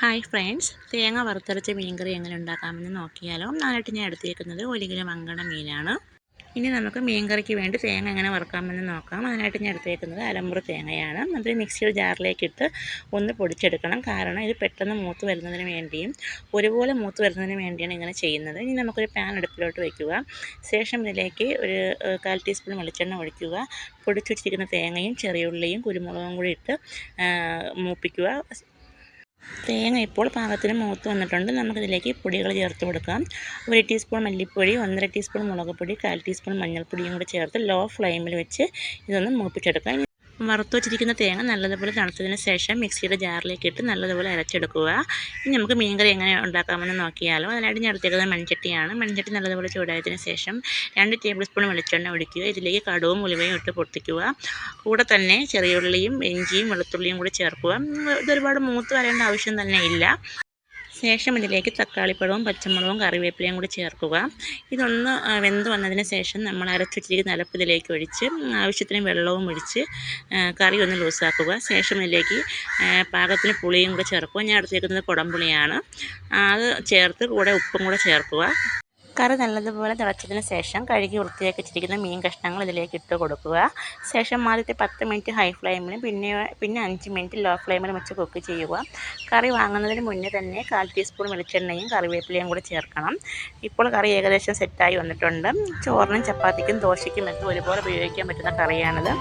Hi friends തേങ്ങ വറുത്തരച്ച മീൻകറി എങ്ങനെ ഉണ്ടാക്കാമെന്ന് നോക്കിയാലോ. നാലായിട്ട് ഞാൻ എടുത്തേക്കുന്നത് ഒരു കിലോ മങ്കട മീനാണ്. ഇനി നമുക്ക് മീൻകറിക്ക് വേണ്ടി തേങ്ങ എങ്ങനെ വറുക്കാമെന്ന് നോക്കാം. അതിനായിട്ട് ഞാൻ എടുത്തേക്കുന്നത് അലമ്പുറ തേങ്ങയാണ്. അത് മിക്സിയുടെ ജാറിലേക്ക് ഇട്ട് ഒന്ന് പൊടിച്ചെടുക്കണം. കാരണം ഇത് പെട്ടെന്ന് മൂത്ത് വരുന്നതിന് വേണ്ടിയും ഒരുപോലെ മൂത്ത് വരുന്നതിന് വേണ്ടിയാണ് ഇങ്ങനെ ചെയ്യുന്നത്. ഇനി നമുക്കൊരു പാൻ അടുപ്പിലോട്ട് വയ്ക്കുക ശേഷം ഇതിലേക്ക് ഒരു കാൽ ടീസ്പൂൺ വെളിച്ചെണ്ണ ഒഴിക്കുക. പൊടിച്ചു വെച്ചിരിക്കുന്ന തേങ്ങയും ചെറിയുള്ളിയും കുരുമുളകും കൂടി ഇട്ട് മൂപ്പിക്കുക. തേങ്ങ ഇപ്പോൾ പാകത്തിന് മൂത്ത് വന്നിട്ടുണ്ട്. നമുക്കിതിലേക്ക് പൊടികൾ ചേർത്ത് കൊടുക്കാം. ഒരു ടീസ്പൂൺ മല്ലിപ്പൊടി ഒന്നര ടീസ്പൂൺ മുളക് പൊടി കാൽ ടീസ്പൂൺ മഞ്ഞൾപ്പൊടിയും കൂടി ചേർത്ത് ലോ ഫ്ലെയിമിൽ വെച്ച് ഇതൊന്ന് മൂപ്പിച്ചെടുക്കാം. വറുത്ത് വെച്ചിരിക്കുന്ന തേങ്ങ നല്ലതുപോലെ തണുത്തതിന് ശേഷം മിക്സിയുടെ ജാറിലേക്ക് ഇട്ട് നല്ലതുപോലെ അരച്ചെടുക്കുക. ഇനി നമുക്ക് മീൻകറി എങ്ങനെ ഉണ്ടാക്കാമെന്ന് നോക്കിയാലോ. അതിനായിട്ട് ഞാൻ എടുത്തേക്കുന്നത് മൺചട്ടിയാണ്. മൺചട്ടി നല്ലതുപോലെ ചൂടായതിന് ശേഷം രണ്ട് ടേബിൾ സ്പൂൺ വെളിച്ചെണ്ണ ഒഴിക്കുക. ഇതിലേക്ക് കടുവും ഉലുവയും ഇട്ട് പൊട്ടിക്കുക. കൂടെ തന്നെ ചെറിയുള്ളിയും ഇഞ്ചിയും വെളുത്തുള്ളിയും കൂടി ചേർക്കുക. ഇതൊരുപാട് മൂത്ത് വരേണ്ട ആവശ്യം തന്നെ ഇല്ല. ശേഷം ഇതിലേക്ക് തക്കാളിപ്പഴവും പച്ചമുളകും കറിവേപ്പിലയും കൂടി ചേർക്കുക. ഇതൊന്ന് വെന്ത് വന്നതിന് ശേഷം നമ്മൾ അരച്ച് അരപ്പ് ഇതിലേക്ക് ഒഴിച്ച് ആവശ്യത്തിന് വെള്ളവും ഒഴിച്ച് കറി ഒന്ന് ലൂസാക്കുക. ശേഷം ഇതിലേക്ക് പാകത്തിന് പുളിയും കൂടെ ചേർക്കുക. ഞാൻ എടുത്തേക്കുന്നത് കുടംപുളിയാണ്. അത് ചേർത്ത് കൂടെ ഉപ്പും കൂടെ ചേർക്കുക. കറി നല്ലതുപോലെ തിളച്ചതിന് ശേഷം കഴുകി വൃത്തിയാക്കി വെച്ചിരിക്കുന്ന മീൻ കഷ്ണങ്ങൾ ഇതിലേക്ക് ഇട്ട് കൊടുക്കുക. ശേഷം ആദ്യത്തെ പത്ത് മിനിറ്റ് ഹൈ ഫ്ലെയിമിലും പിന്നെ പിന്നെ അഞ്ച് മിനിറ്റ് ലോ ഫ്ലെയിമിൽ വെച്ച് കുക്ക് ചെയ്യുക. കറി വാങ്ങുന്നതിന് മുന്നേ തന്നെ കാൽ ടീസ്പൂൺ വെളിച്ചെണ്ണയും കറിവേപ്പിലയും കൂടി ചേർക്കണം. ഇപ്പോൾ കറി ഏകദേശം സെറ്റായി വന്നിട്ടുണ്ട്. ചോറിനും ചപ്പാത്തിക്കും ദോശയ്ക്കും ഒക്കെ ഒരുപോലെ ഉപയോഗിക്കാൻ പറ്റുന്ന കറിയാണിത്.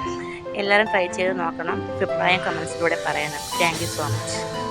എല്ലാവരും ട്രൈ ചെയ്ത് നോക്കണം. അഭിപ്രായം കമൻസിലൂടെ പറയണം. Thank so much